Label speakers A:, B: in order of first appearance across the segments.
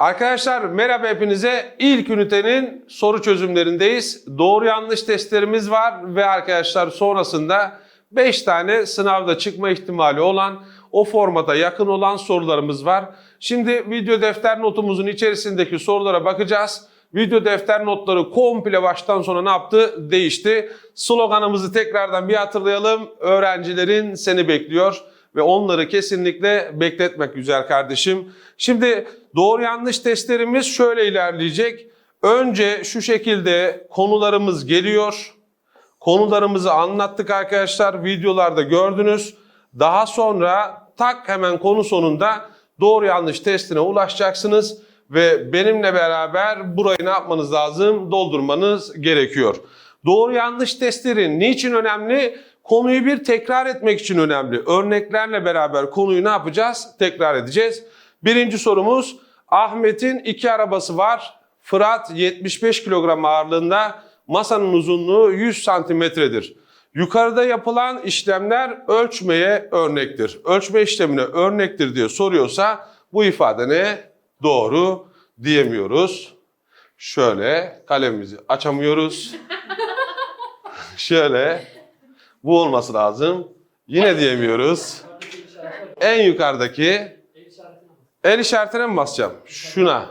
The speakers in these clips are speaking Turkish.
A: Arkadaşlar merhaba hepinize. İlk ünitenin soru çözümlerindeyiz. Doğru yanlış testlerimiz var ve arkadaşlar sonrasında 5 tane sınavda çıkma ihtimali olan o formata yakın olan sorularımız var. Şimdi video defter notumuzun içerisindeki sorulara bakacağız. Video defter notları komple baştan sona ne yaptı? Değişti. Sloganımızı tekrardan bir hatırlayalım. Öğrencilerin seni bekliyor ve onları kesinlikle bekletmek güzel kardeşim. Şimdi doğru yanlış testlerimiz şöyle ilerleyecek. Önce şu şekilde konularımız geliyor. Konularımızı anlattık arkadaşlar. Videolarda gördünüz. Daha sonra tak hemen konu sonunda doğru yanlış testine ulaşacaksınız ve benimle beraber burayı ne yapmanız lazım? Doldurmanız gerekiyor. Doğru yanlış testleri niçin önemli? Konuyu bir tekrar etmek için önemli. Örneklerle beraber konuyu ne yapacağız? Tekrar edeceğiz. Birinci sorumuz Ahmet'in iki arabası var. Fırat 75 kilogram ağırlığında, masanın uzunluğu 100 santimetredir. Yukarıda yapılan işlemler ölçmeye örnektir. Ölçme işlemine örnektir diye soruyorsa bu ifade ne? Doğru diyemiyoruz. Şöyle kalemimizi açamıyoruz. Şöyle bu olması lazım. Yine diyemiyoruz. En yukarıdaki el işaretine mi basacağım? Şuna.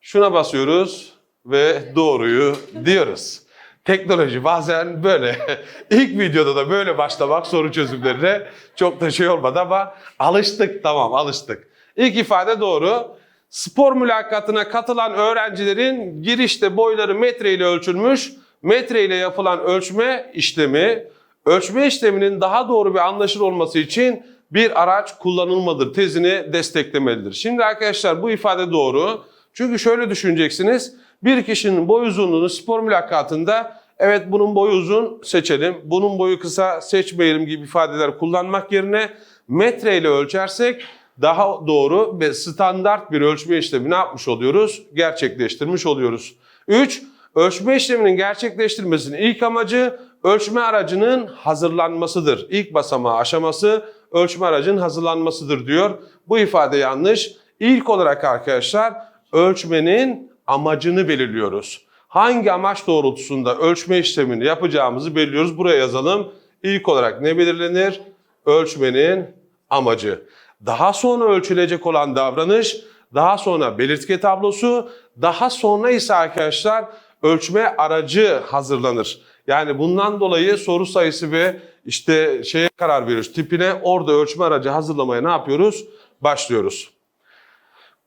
A: Şuna basıyoruz ve doğruyu diyoruz. Teknoloji bazen böyle. İlk videoda da böyle başlamak soru çözümlerine çok da şey olmadı ama alıştık tamam alıştık. İlk ifade doğru. Spor mülakatına katılan öğrencilerin girişte boyları metre ile ölçülmüş. Metre ile yapılan ölçme işlemi, ölçme işleminin daha doğru ve anlaşılır olması için bir araç kullanılmadır tezini desteklemelidir. Şimdi arkadaşlar bu ifade doğru. Çünkü şöyle düşüneceksiniz. Bir kişinin boy uzunluğunu spor mülakatında evet bunun boyu uzun seçelim, bunun boyu kısa seçmeyelim gibi ifadeler kullanmak yerine metre ile ölçersek daha doğru ve standart bir ölçme işlemi ne yapmış oluyoruz? Gerçekleştirmiş oluyoruz. 3. Ölçme işleminin gerçekleştirmesinin ilk amacı ölçme aracının hazırlanmasıdır. İlk basamağı aşaması ölçme aracının hazırlanmasıdır diyor. Bu ifade yanlış. İlk olarak arkadaşlar ölçmenin amacını belirliyoruz. Hangi amaç doğrultusunda ölçme işlemini yapacağımızı belirliyoruz. Buraya yazalım. İlk olarak ne belirlenir? Ölçmenin amacı. Daha sonra ölçülecek olan davranış, daha sonra belirtge tablosu, daha sonra ise arkadaşlar ölçme aracı hazırlanır. Yani bundan dolayı soru sayısı ve işte şeye karar veriyoruz. Tipine orada ölçme aracı hazırlamaya ne yapıyoruz? Başlıyoruz.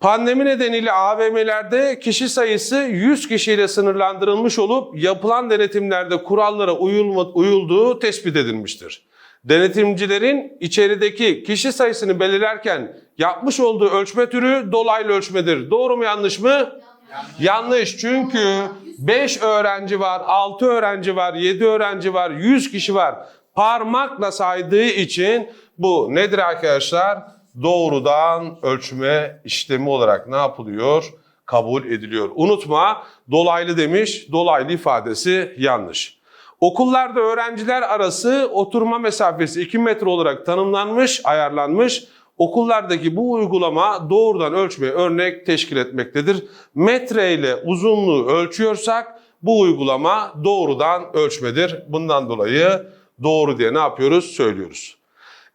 A: Pandemi nedeniyle AVM'lerde kişi sayısı 100 kişiyle sınırlandırılmış olup yapılan denetimlerde kurallara uyulma, uyulduğu tespit edilmiştir. Denetimcilerin içerideki kişi sayısını belirlerken yapmış olduğu ölçme türü dolaylı ölçmedir. Doğru mu yanlış mı? Yanlış. yanlış. Çünkü 5 öğrenci var, 6 öğrenci var, 7 öğrenci var, 100 kişi var. Parmakla saydığı için bu nedir arkadaşlar? Doğrudan ölçme işlemi olarak ne yapılıyor? Kabul ediliyor. Unutma dolaylı demiş, dolaylı ifadesi yanlış. Okullarda öğrenciler arası oturma mesafesi 2 metre olarak tanımlanmış, ayarlanmış. Okullardaki bu uygulama doğrudan ölçmeye örnek teşkil etmektedir. Metre ile uzunluğu ölçüyorsak bu uygulama doğrudan ölçmedir. Bundan dolayı doğru diye ne yapıyoruz? Söylüyoruz.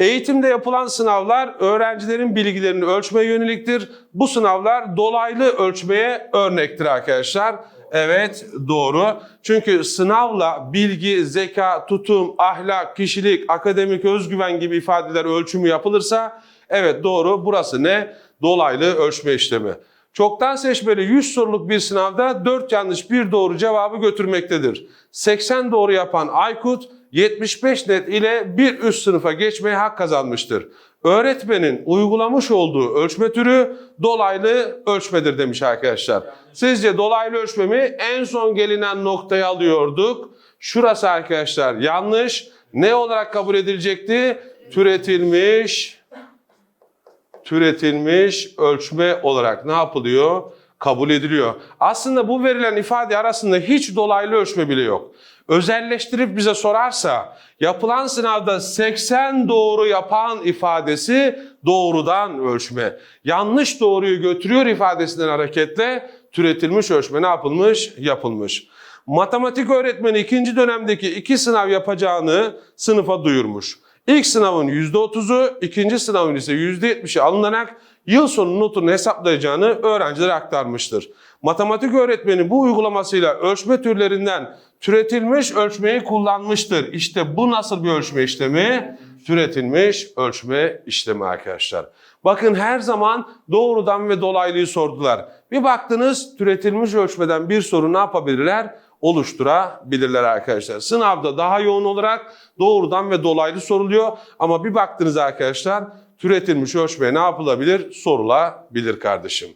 A: Eğitimde yapılan sınavlar öğrencilerin bilgilerini ölçmeye yöneliktir. Bu sınavlar dolaylı ölçmeye örnektir arkadaşlar. Evet doğru. Çünkü sınavla bilgi, zeka, tutum, ahlak, kişilik, akademik özgüven gibi ifadeler ölçümü yapılırsa evet doğru burası ne? Dolaylı ölçme işlemi. Çoktan seçmeli 100 soruluk bir sınavda 4 yanlış 1 doğru cevabı götürmektedir. 80 doğru yapan Aykut 75 net ile bir üst sınıfa geçmeye hak kazanmıştır. Öğretmenin uygulamış olduğu ölçme türü dolaylı ölçmedir demiş arkadaşlar. Sizce dolaylı ölçmemi en son gelinen noktaya alıyorduk. Şurası arkadaşlar yanlış. Ne olarak kabul edilecekti? Türetilmiş, türetilmiş ölçme olarak ne yapılıyor? Kabul ediliyor. Aslında bu verilen ifade arasında hiç dolaylı ölçme bile yok. Özelleştirip bize sorarsa yapılan sınavda 80 doğru yapan ifadesi doğrudan ölçme. Yanlış doğruyu götürüyor ifadesinden hareketle türetilmiş ölçme ne yapılmış? Yapılmış. Matematik öğretmeni ikinci dönemdeki iki sınav yapacağını sınıfa duyurmuş. İlk sınavın %30'u, ikinci sınavın ise %70'i alınarak yıl sonu notunu hesaplayacağını öğrencilere aktarmıştır. Matematik öğretmeni bu uygulamasıyla ölçme türlerinden türetilmiş ölçmeyi kullanmıştır. İşte bu nasıl bir ölçme işlemi? Türetilmiş ölçme işlemi arkadaşlar. Bakın her zaman doğrudan ve dolaylıyı sordular. Bir baktınız türetilmiş ölçmeden bir soru ne yapabilirler? oluşturabilirler arkadaşlar. Sınavda daha yoğun olarak doğrudan ve dolaylı soruluyor. Ama bir baktınız arkadaşlar türetilmiş ölçmeye ne yapılabilir? Sorulabilir kardeşim.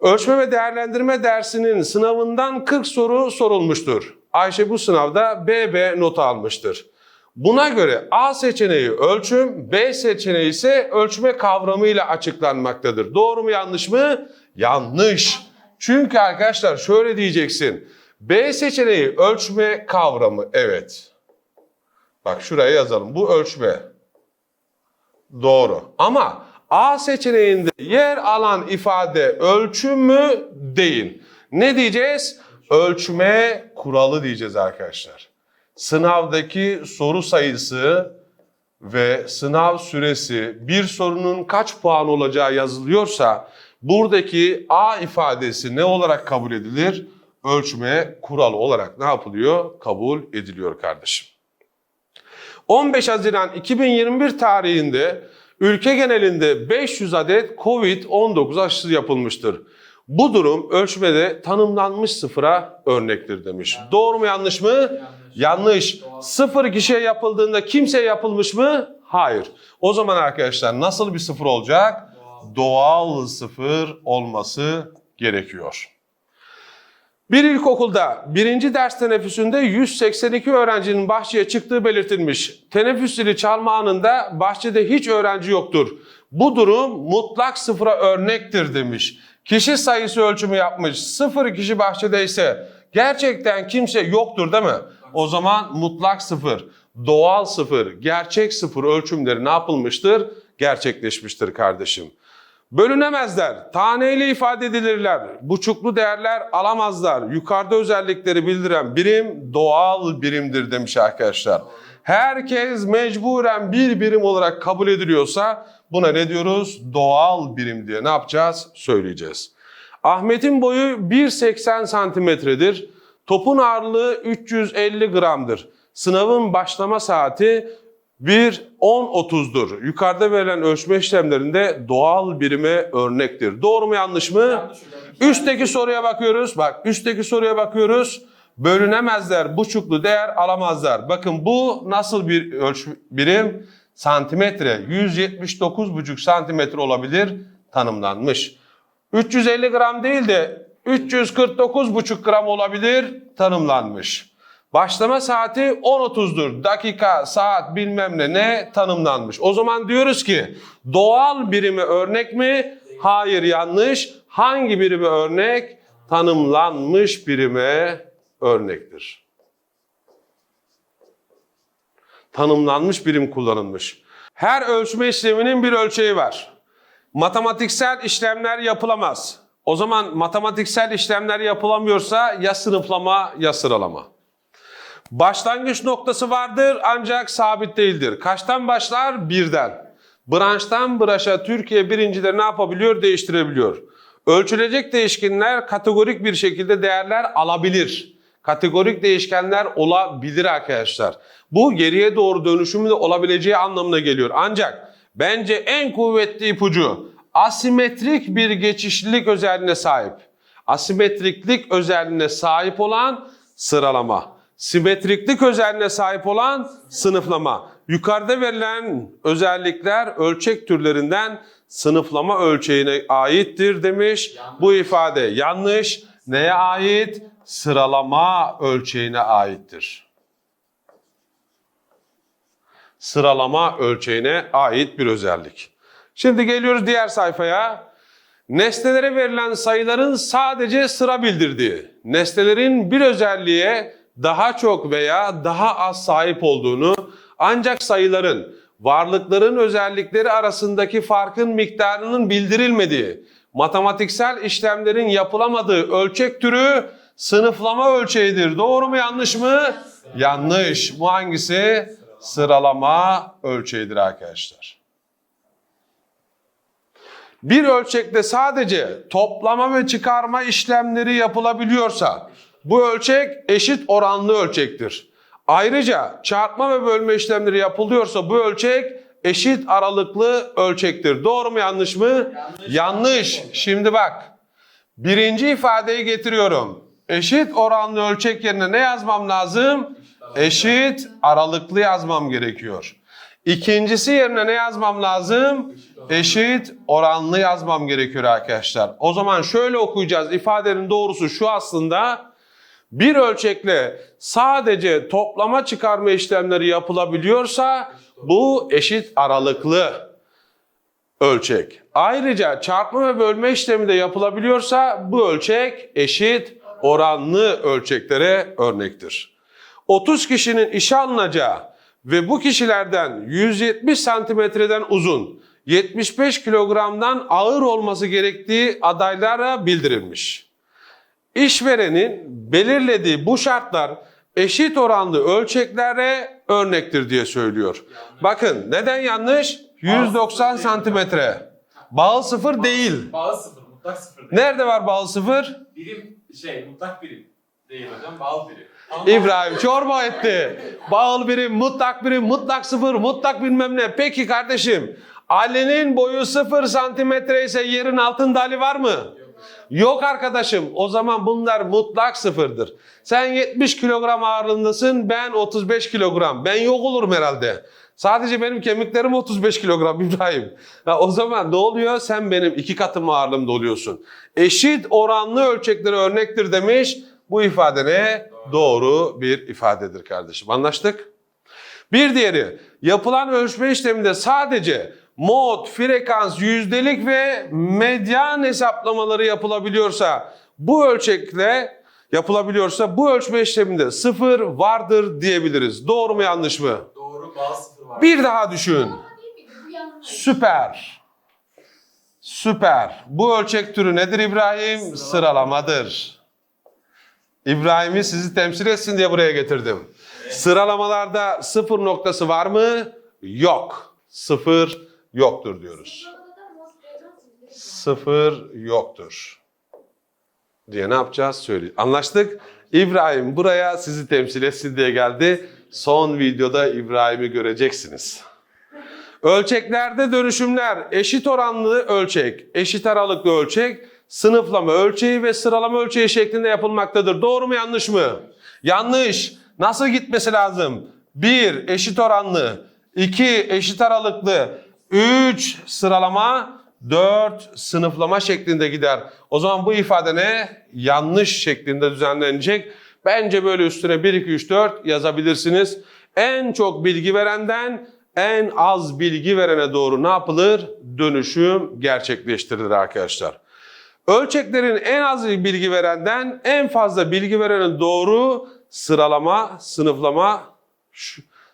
A: Ölçme ve değerlendirme dersinin sınavından 40 soru sorulmuştur. Ayşe bu sınavda BB notu almıştır. Buna göre A seçeneği ölçüm, B seçeneği ise ölçme kavramıyla açıklanmaktadır. Doğru mu yanlış mı? Yanlış. Çünkü arkadaşlar şöyle diyeceksin. B seçeneği ölçme kavramı evet. Bak şuraya yazalım. Bu ölçme. Doğru. Ama A seçeneğinde yer alan ifade ölçüm mü? Değil. Ne diyeceğiz? Ölçme kuralı diyeceğiz arkadaşlar. Sınavdaki soru sayısı ve sınav süresi bir sorunun kaç puan olacağı yazılıyorsa buradaki A ifadesi ne olarak kabul edilir? Ölçme kuralı olarak ne yapılıyor? Kabul ediliyor kardeşim. 15 Haziran 2021 tarihinde ülke genelinde 500 adet COVID-19 aşısı yapılmıştır. Bu durum ölçmede tanımlanmış sıfıra örnektir demiş. Doğru mu yanlış mı? Yanlış. Sıfır kişiye yapıldığında kimseye yapılmış mı? Hayır. O zaman arkadaşlar nasıl bir sıfır olacak? Doğal sıfır olması gerekiyor. Bir ilkokulda birinci ders teneffüsünde 182 öğrencinin bahçeye çıktığı belirtilmiş. Teneffüs zili çalma anında bahçede hiç öğrenci yoktur. Bu durum mutlak sıfıra örnektir demiş. Kişi sayısı ölçümü yapmış. Sıfır kişi bahçedeyse gerçekten kimse yoktur değil mi? O zaman mutlak sıfır, doğal sıfır, gerçek sıfır ölçümleri ne yapılmıştır? Gerçekleşmiştir kardeşim. Bölünemezler, taneyle ifade edilirler, buçuklu değerler alamazlar. Yukarıda özellikleri bildiren birim doğal birimdir demiş arkadaşlar. Herkes mecburen bir birim olarak kabul ediliyorsa buna ne diyoruz? Doğal birim diye ne yapacağız? Söyleyeceğiz. Ahmet'in boyu 1.80 santimetredir. Topun ağırlığı 350 gramdır. Sınavın başlama saati 1.10.30'dur. Yukarıda verilen ölçme işlemlerinde doğal birime örnektir. Doğru mu yanlış mı? Üstteki soruya bakıyoruz. Bak üstteki soruya bakıyoruz. Bölünemezler, buçuklu değer alamazlar. Bakın bu nasıl bir ölçüm birim? Santimetre. 179,5 santimetre olabilir tanımlanmış. 350 gram değil de 349,5 gram olabilir tanımlanmış. Başlama saati 10.30'dur. Dakika, saat bilmem ne ne tanımlanmış. O zaman diyoruz ki doğal birimi örnek mi? Hayır yanlış. Hangi birime örnek? Tanımlanmış birime örnektir. Tanımlanmış birim kullanılmış. Her ölçme işleminin bir ölçeği var. Matematiksel işlemler yapılamaz. O zaman matematiksel işlemler yapılamıyorsa ya sınıflama ya sıralama. Başlangıç noktası vardır ancak sabit değildir. Kaçtan başlar? Birden. Branştan branşa Türkiye birincileri ne yapabiliyor? Değiştirebiliyor. Ölçülecek değişkenler kategorik bir şekilde değerler alabilir. Kategorik değişkenler olabilir arkadaşlar. Bu geriye doğru dönüşümü de olabileceği anlamına geliyor. Ancak bence en kuvvetli ipucu asimetrik bir geçişlilik özelliğine sahip. Asimetriklik özelliğine sahip olan sıralama. Simetriklik özelliğine sahip olan sınıflama. Yukarıda verilen özellikler ölçek türlerinden sınıflama ölçeğine aittir demiş. Bu ifade yanlış. Neye ait? Sıralama ölçeğine aittir. Sıralama ölçeğine ait bir özellik. Şimdi geliyoruz diğer sayfaya. nesnelere verilen sayıların sadece sıra bildirdiği, nesnelerin bir özelliğe daha çok veya daha az sahip olduğunu, ancak sayıların varlıkların özellikleri arasındaki farkın miktarının bildirilmediği, matematiksel işlemlerin yapılamadığı ölçek türü sınıflama ölçeğidir. Doğru mu yanlış mı? Yanlış. Bu hangisi? Sıralama ölçeğidir arkadaşlar. Bir ölçekte sadece toplama ve çıkarma işlemleri yapılabiliyorsa bu ölçek eşit oranlı ölçektir. Ayrıca çarpma ve bölme işlemleri yapılıyorsa bu ölçek eşit aralıklı ölçektir. Doğru mu yanlış mı?
B: Yanlış.
A: Yanlış. Şimdi bak. Birinci ifadeyi getiriyorum. Eşit oranlı ölçek yerine ne yazmam lazım? Eşit aralıklı yazmam gerekiyor. İkincisi yerine ne yazmam lazım? Eşit oranlı yazmam gerekiyor arkadaşlar. O zaman şöyle okuyacağız. İfadenin doğrusu şu aslında. Bir ölçekle sadece toplama çıkarma işlemleri yapılabiliyorsa bu eşit aralıklı ölçek. Ayrıca çarpma ve bölme işlemi de yapılabiliyorsa bu ölçek eşit oranlı ölçeklere örnektir. 30 kişinin işe alınacağı ve bu kişilerden 170 santimetreden uzun, 75 kilogramdan ağır olması gerektiği adaylara bildirilmiş. İşverenin belirlediği bu şartlar eşit oranlı ölçeklere örnektir diye söylüyor. Bakın neden yanlış? 190 santimetre. Bağıl sıfır değil.
B: Bağlı sıfır, mutlak sıfır değil.
A: Nerede var bağıl sıfır?
B: Birim şey, mutlak birim değil hocam, bağlı birim. Ama
A: İbrahim çorba etti. Bağıl birim, mutlak birim, mutlak sıfır, mutlak bilmem ne. Peki kardeşim Ali'nin boyu sıfır santimetre ise yerin altında Ali var mı? Yok arkadaşım. O zaman bunlar mutlak sıfırdır. Sen 70 kilogram ağırlığındasın, ben 35 kilogram. Ben yok olurum herhalde. Sadece benim kemiklerim 35 kilogram İbrahim. Ha, o zaman ne oluyor? Sen benim iki katım ağırlığımda oluyorsun. Eşit oranlı ölçeklere örnektir demiş. Bu ifade ne? Doğru bir ifadedir kardeşim. Anlaştık? Bir diğeri yapılan ölçme işleminde sadece mod, frekans, yüzdelik ve medyan hesaplamaları yapılabiliyorsa bu ölçekle yapılabiliyorsa bu ölçme işleminde sıfır vardır diyebiliriz. Doğru mu yanlış mı?
B: doğru bağlı sıfır var.
A: Bir daha düşün.
C: Ama değil miydi? Bu yanlış.
A: Süper. Süper. Bu ölçek türü nedir İbrahim?
B: Sıralama.
A: Sıralamadır. İbrahim'i sizi temsil etsin diye buraya getirdim. Sıralamalarda sıfır noktası var mı? Yok. Sıfır yoktur diyoruz. Sıfır yoktur. Diye ne yapacağız? Söyle. Anlaştık. İbrahim buraya sizi temsil etsin diye geldi. Son videoda İbrahim'i göreceksiniz. Ölçeklerde dönüşümler eşit oranlı ölçek, eşit aralıklı ölçek, sınıflama ölçeği ve sıralama ölçeği şeklinde yapılmaktadır. Doğru mu yanlış mı? Yanlış. Nasıl gitmesi lazım? 1 eşit oranlı, 2 eşit aralıklı, 3 sıralama, 4 sınıflama şeklinde gider. O zaman bu ifade ne? Yanlış şeklinde düzenlenecek. Bence böyle üstüne 1, 2, 3, 4 yazabilirsiniz. En çok bilgi verenden en az bilgi verene doğru ne yapılır? Dönüşüm gerçekleştirilir arkadaşlar. Ölçeklerin en az bilgi verenden en fazla bilgi verene doğru sıralama, sınıflama,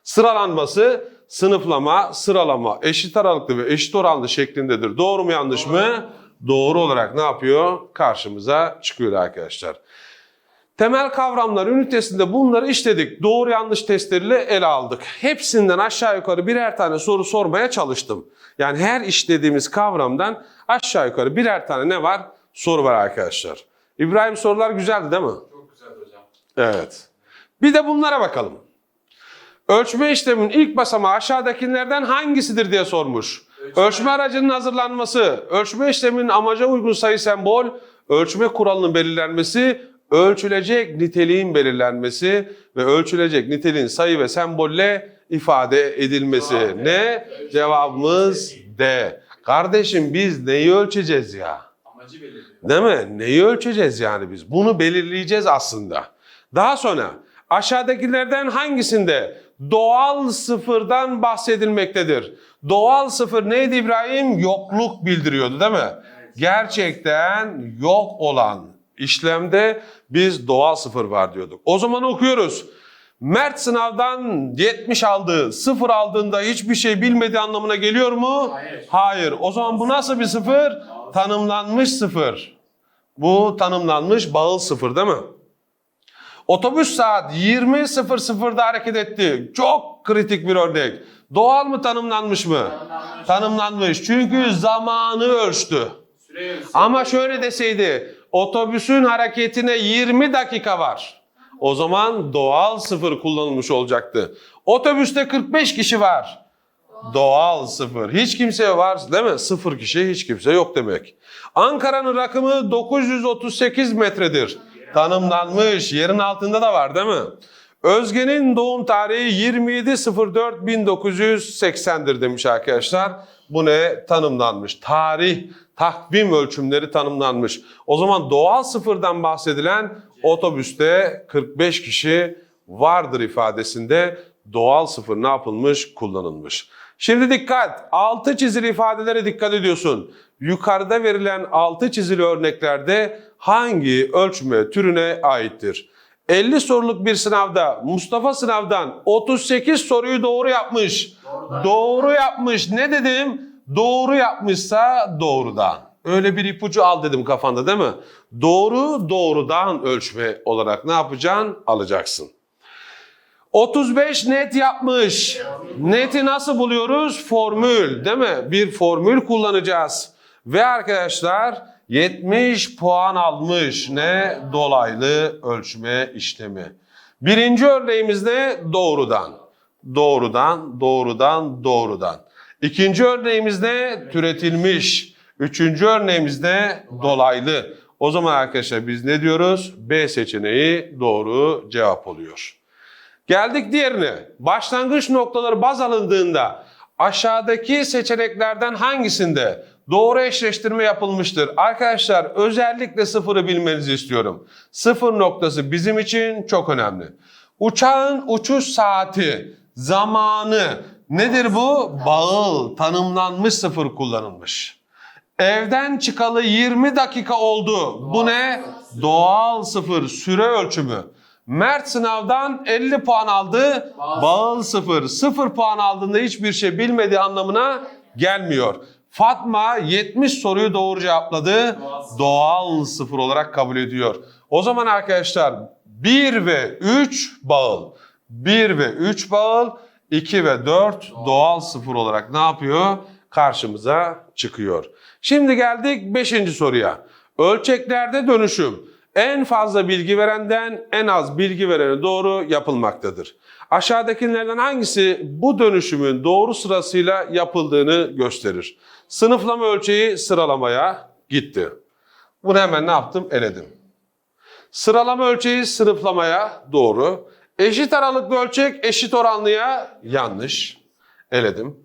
A: sıralanması, sınıflama, sıralama eşit aralıklı ve eşit oranlı şeklindedir. Doğru mu yanlış mı? Doğru olarak ne yapıyor? Karşımıza çıkıyor arkadaşlar. Temel kavramlar ünitesinde bunları işledik. Doğru yanlış testleriyle ele aldık. Hepsinden aşağı yukarı birer tane soru sormaya çalıştım. Yani her işlediğimiz kavramdan aşağı yukarı birer tane ne var? Soru var arkadaşlar. İbrahim sorular güzeldi değil mi?
B: Çok güzel hocam.
A: Evet. Bir de bunlara bakalım. Ölçme işleminin ilk basamağı aşağıdakilerden hangisidir diye sormuş.
B: Ölçme-
A: Ölçme aracının hazırlanması, ölçme işleminin amaca uygun sayı sembol, ölçme kuralının belirlenmesi, ölçülecek niteliğin belirlenmesi ve ölçülecek niteliğin sayı ve sembolle ifade edilmesi.
B: Cevap
A: Ne? Cevabımız D. Kardeşim biz neyi ölçeceğiz ya?
B: Amacı.
A: Değil mi? Neyi ölçeceğiz yani biz? Bunu belirleyeceğiz aslında. Daha sonra aşağıdakilerden hangisinde doğal sıfırdan bahsedilmektedir? Doğal sıfır neydi İbrahim? Yokluk bildiriyordu değil mi? gerçekten yok olan işlemde biz doğal sıfır var diyorduk. O zaman okuyoruz. Mert sınavdan 70 aldı, sıfır aldığında hiçbir şey bilmediği anlamına geliyor mu?
B: Hayır.
A: Hayır. O zaman bu nasıl bir sıfır? Tanımlanmış sıfır. Bu tanımlanmış bağıl sıfır değil mi? Otobüs saat 20.00'da hareket etti. Çok kritik bir örnek. Doğal mı tanımlanmış mı? Tanımlanmış. Çünkü zamanı ölçtü. Ama şöyle deseydi otobüsün hareketine 20 dakika var. O zaman doğal sıfır kullanılmış olacaktı. Otobüste 45 kişi var. Doğal sıfır. Hiç kimse var değil mi? Sıfır kişi hiç kimse yok demek. Ankara'nın rakımı 938 metredir. Tanımlanmış. Yerin altında da var değil mi? Özge'nin doğum tarihi 27.04.1980'dir demiş arkadaşlar. Bu ne? Tanımlanmış. Tarih, takvim ölçümleri tanımlanmış. O zaman doğal sıfırdan bahsedilen otobüste 45 kişi vardır ifadesinde doğal sıfır ne yapılmış? Kullanılmış. Şimdi dikkat. Altı çizili ifadelere dikkat ediyorsun. Yukarıda verilen altı çizili örneklerde hangi ölçme türüne aittir? 50 soruluk bir sınavda Mustafa sınavdan 38 soruyu doğru yapmış. Doğru yapmış. Ne dedim? Doğru yapmışsa doğrudan. Öyle bir ipucu al dedim kafanda değil mi? Doğru doğrudan ölçme olarak ne yapacaksın? Alacaksın. 35 net yapmış. Neti nasıl buluyoruz? Formül değil mi? Bir formül kullanacağız. Ve arkadaşlar 70 puan almış. Ne? Dolaylı ölçme işlemi. Birinci örneğimizde doğrudan. Doğrudan, doğrudan, doğrudan. İkinci örneğimizde türetilmiş. Üçüncü örneğimizde dolaylı. O zaman arkadaşlar biz ne diyoruz? B seçeneği doğru cevap oluyor. Geldik diğerine. Başlangıç noktaları baz alındığında aşağıdaki seçeneklerden hangisinde doğru eşleştirme yapılmıştır? Arkadaşlar özellikle sıfırı bilmenizi istiyorum. Sıfır noktası bizim için çok önemli. Uçağın uçuş saati, zamanı nedir bu? Bağıl, tanımlanmış sıfır kullanılmış. Evden çıkalı 20 dakika oldu. Bu ne? Doğal sıfır, süre ölçümü. Mert sınavdan 50 puan aldı. Bağıl sıfır. Sıfır puan aldığında hiçbir şey bilmediği anlamına gelmiyor. Fatma 70 soruyu doğru cevapladı. Doğal sıfır olarak kabul ediyor. O zaman arkadaşlar 1 ve 3 bağıl. 1 ve 3 bağıl. 2 ve 4 doğal sıfır olarak ne yapıyor? Karşımıza çıkıyor. Şimdi geldik 5. soruya. Ölçeklerde dönüşüm en fazla bilgi verenden en az bilgi verene doğru yapılmaktadır. Aşağıdakilerden hangisi bu dönüşümün doğru sırasıyla yapıldığını gösterir? Sınıflama ölçeği sıralamaya gitti. Bunu hemen ne yaptım? Eledim. Sıralama ölçeği sınıflamaya doğru. Eşit aralıklı ölçek eşit oranlıya yanlış. Eledim.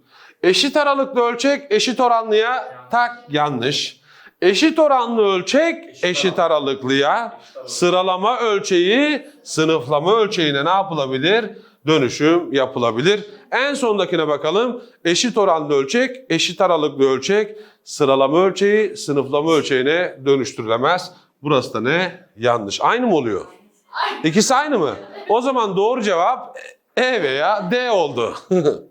A: Eşit aralıklı ölçek eşit oranlıya tak yanlış. Eşit oranlı ölçek eşit aralıklıya, sıralama ölçeği sınıflama ölçeğine ne yapılabilir? Dönüşüm yapılabilir. En sondakine bakalım. Eşit oranlı ölçek, eşit aralıklı ölçek, sıralama ölçeği sınıflama ölçeğine dönüştürülemez. Burası da ne? Yanlış. Aynı mı oluyor? İkisi aynı mı? O zaman doğru cevap E veya D oldu.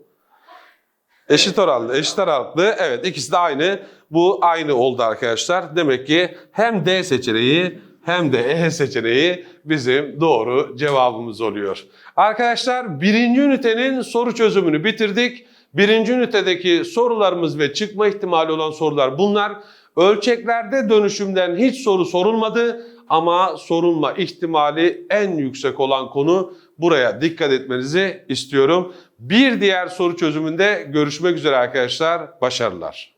A: Eşit oranlı, eşit aralıklı. Evet ikisi de aynı. Bu aynı oldu arkadaşlar. Demek ki hem D seçeneği hem de E seçeneği bizim doğru cevabımız oluyor. Arkadaşlar birinci ünitenin soru çözümünü bitirdik. Birinci ünitedeki sorularımız ve çıkma ihtimali olan sorular bunlar. Ölçeklerde dönüşümden hiç soru sorulmadı ama sorulma ihtimali en yüksek olan konu buraya dikkat etmenizi istiyorum. Bir diğer soru çözümünde görüşmek üzere arkadaşlar. Başarılar.